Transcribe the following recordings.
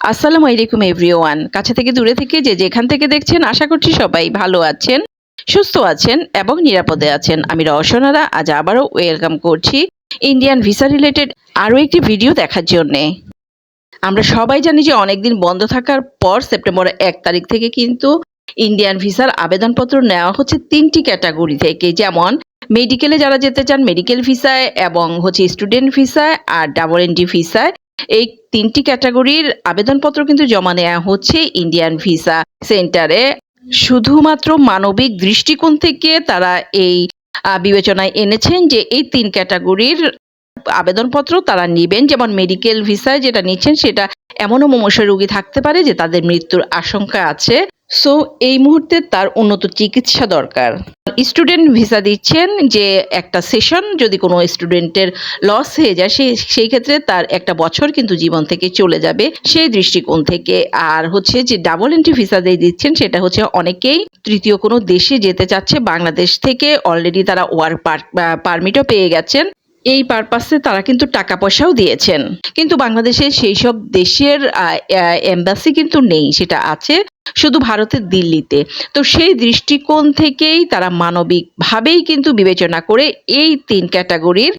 আসসালামু আলাইকুম এভরিওয়ান। কাছে থেকে দূরে থেকে যে যেখান থেকে দেখছেন, আশা করছি সবাই ভালো আছেন, সুস্থ আছেন এবং নিরাপদে আছেন। আমি রওশনারা, আজ আবারও ওয়েলকাম করছি ইন্ডিয়ান ভিসা রিলেটেড আরও একটি ভিডিও দেখার জন্যে। আমরা সবাই জানি যে অনেকদিন বন্ধ থাকার পর সেপ্টেম্বর এক তারিখ থেকে কিন্তু ইন্ডিয়ান ভিসার আবেদনপত্র নেওয়া হচ্ছে তিনটি ক্যাটাগরি থেকে। যেমন মেডিকেলে যারা যেতে চান, মেডিকেল ভিসায় এবং হচ্ছে স্টুডেন্ট ভিসায় আর ডাবল এন্ট্রি ভিসায়। এই তিনটি ক্যাটাগরির আবেদনপত্র কিন্তু জমা নেওয়া হচ্ছে ইন্ডিয়ান ভিসা সেন্টারে। শুধুমাত্র মানবিক দৃষ্টিকোণ থেকে তারা এই বিবেচনায় এনেছেন যে এই তিন ক্যাটাগরির আবেদনপত্র তারা নেবেন। যেমন মেডিকেল ভিসায় যেটা নিচ্ছেন সেটা এমনও মমসা রোগী থাকতে পারে যে তাদের মৃত্যুর আশঙ্কা আছে। সো এই মুহূর্তে তার উন্নত চিকিৎসা দরকার। স্টুডেন্ট ভিসা দিচ্ছেন যে একটা সেশন যদি কোনো স্টুডেন্টের লস হয়ে যায় সেই সেই ক্ষেত্রে তার একটা বছর কিন্তু জীবন থেকে চলে যাবে সেই দৃষ্টিকোণ থেকে। আর হচ্ছে যে ডাবল এন্ট্রি ভিসা দিয়ে দিচ্ছেন, সেটা হচ্ছে অনেকেই তৃতীয় কোনো দেশে যেতে চাচ্ছে, বাংলাদেশ থেকে অলরেডি তারা ওয়ার্ক পারমিটও পেয়ে গেছেন। এই পারপাসে তারা কিন্তু টাকা পয়সাও দিয়েছেন। কিন্তু বাংলাদেশে সেই সব দেশের এম্বাসি কিন্তু নেই, সেটা আছে শুধু ভারতের দিল্লিতে। তো সেই দৃষ্টিকোণ থেকেই তারা মানবিকভাবেই কিন্তু বিবেচনা করে এই তিন ক্যাটাগরির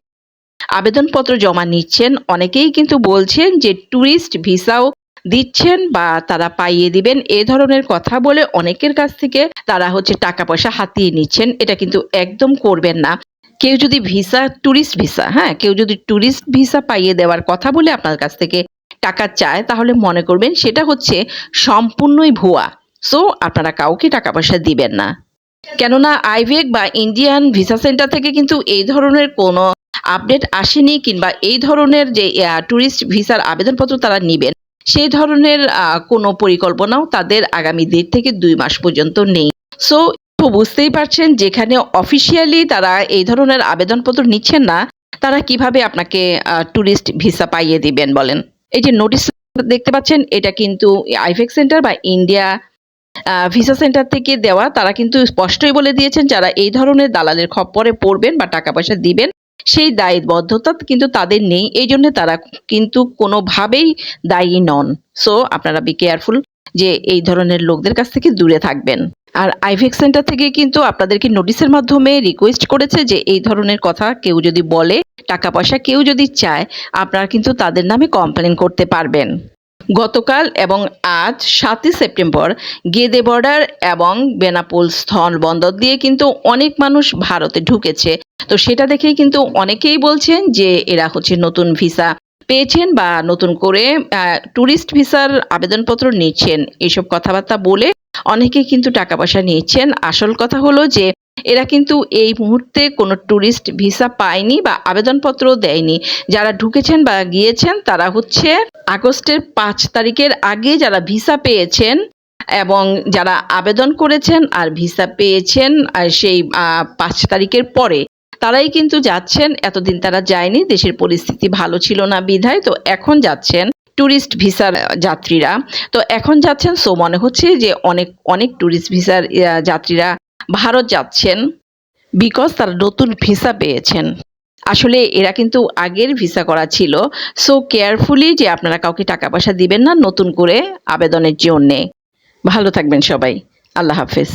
আবেদনপত্র জমা নিচ্ছেন। অনেকেই কিন্তু বলছেন যে ট্যুরিস্ট ভিসাও দিচ্ছেন বা তারা পাইয়ে দিবেন। এ ধরনের কথা বলে অনেকের কাছ থেকে তারা হচ্ছে টাকা পয়সা হাতিয়ে নিচ্ছেন। এটা কিন্তু একদম করবেন না। কেউ যদি ভিসা ট্যুরিস্ট ভিসা হ্যাঁ? কেউ যদি ট্যুরিস্ট ভিসা পাইয়ে দেওয়ার কথা বলে আপনার কাছ থেকে টাকা চায়, তাহলে মনে করবেন সেটা হচ্ছে সম্পূর্ণই ভুয়া। সো আপনারা কাউকে টাকা পয়সা দিবেন না। কেননা আইভেক বা ইন্ডিয়ান ভিসা সেন্টার থেকে কিন্তু এই ধরনের কোনো আপডেট আসেনি কিংবা এই ধরনের যে ট্যুরিস্ট ভিসার আবেদনপত্র তারা নেবেন, সেই ধরনের কোনো পরিকল্পনাও তাদের আগামী দেড় থেকে দুই মাস পর্যন্ত নেই। সো তো বুঝতেই পারছেন, যেখানে অফিসিয়ালি তারা এই ধরনের আবেদনপত্র নিচ্ছেন না, তারা কীভাবে আপনাকে ট্যুরিস্ট ভিসা পাইয়ে দিবেন বলেন? এই যে নোটিশ দেখতে পাচ্ছেন, এটা কিন্তু আইফেক সেন্টার বা ইন্ডিয়া ভিসা সেন্টার থেকে দেওয়া। তারা কিন্তু স্পষ্টই বলে দিয়েছেন, যারা এই ধরনের দালালের খপ্পরে পড়বেন বা টাকা পয়সা দিবেন, সেই দায়বদ্ধতা কিন্তু তাদের নেই। এই জন্য তারা কিন্তু কোনোভাবেই দায়ী নন। সো আপনারা বি কেয়ারফুল যে এই ধরনের লোকদের কাছ থেকে দূরে থাকবেন। আর আইভেক সেন্টার থেকে কিন্তু আপনাদেরকে নোটিশের মাধ্যমে রিকোয়েস্ট করেছে যে এই ধরনের কথা কেউ যদি বলে, টাকা পয়সা কেউ যদি চায়, আপনারা কিন্তু তাদের নামে কমপ্লেন করতে পারবেন। গতকাল এবং আজ সাতই সেপ্টেম্বর গেদে বর্ডার এবং বেনাপোল স্থল বন্দর দিয়ে কিন্তু অনেক মানুষ ভারতে ঢুকেছে। তো সেটা দেখেই কিন্তু অনেকেই বলছেন যে এরা হচ্ছে নতুন ভিসা। পেয়েছেন বা নতুন করে ট্যুরিস্ট ভিসার আবেদনপত্র নিচ্ছেন। এসব কথাবার্তা বলে অনেকে কিন্তু টাকা পয়সা নিয়েছেন আসল কথা হলো যে, এরা কিন্তু এই মুহূর্তে কোনো ট্যুরিস্ট ভিসা পায়নি বা আবেদনপত্র দেয়নি। যারা ঢুকেছেন বা গিয়েছেন, তারা হচ্ছে আগস্টের পাঁচ তারিখের আগে যারা ভিসা পেয়েছেন এবং যারা আবেদন করেছেন আর ভিসা পেয়েছেন সেই পাঁচ তারিখের পরে তারাই কিন্তু যাচ্ছেন, এতদিন তারা যায়নি, দেশের পরিস্থিতি ভালো ছিল না বিধায়, তো এখন যাচ্ছেন ট্যুরিস্ট ভিসার যাত্রীরা। তো এখন যাচ্ছেন, সো মনে হচ্ছে যে অনেক অনেক ট্যুরিস্ট ভিসার যাত্রীরা ভারত যাচ্ছেন বিকজ তারা নতুন ভিসা পেয়েছেন। আসলে এরা কিন্তু আগের ভিসা করা ছিল সো কেয়ারফুলি যে আপনারা কাউকে টাকা পয়সা দিবেন না, নতুন করে আবেদনের জন্যে। ভালো থাকবেন সবাই, আল্লাহ হাফেজ।